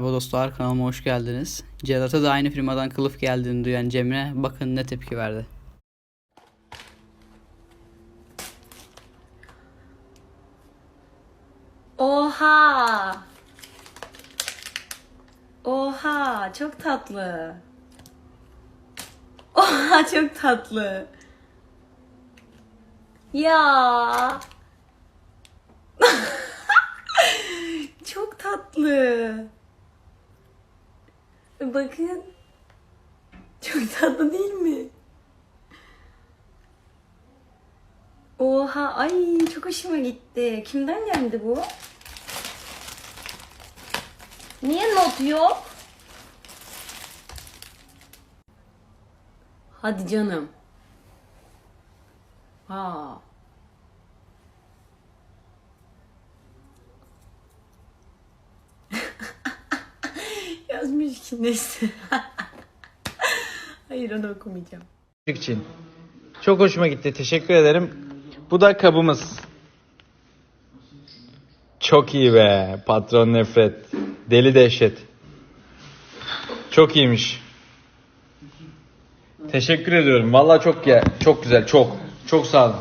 Merhaba dostlar kanalıma hoş geldiniz. Cedat'a da aynı firmadan kılıf geldiğini duyan Cemre bakın ne tepki verdi. Oha! Oha, çok tatlı. Oha, çok tatlı. Ya. çok tatlı. Bakın. Çok tatlı değil mi? Oha, ay çok hoşuma gitti. Kimden geldi bu? Niye not yok? Hadi canım. Ha. Yazmış ki neyse. Hayır onu okumayacağım. için. Çok hoşuma gitti. Teşekkür ederim. Bu da kabımız. Çok iyi be. Patron nefret. Deli dehşet. Çok iyiymiş. Teşekkür ediyorum. Vallahi çok ya çok güzel. Çok. Çok sağ olun.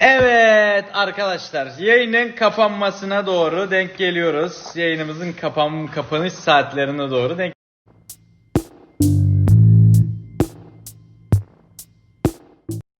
Evet arkadaşlar yayının kapanmasına doğru denk geliyoruz. Yayınımızın kapan kapanış saatlerine doğru denk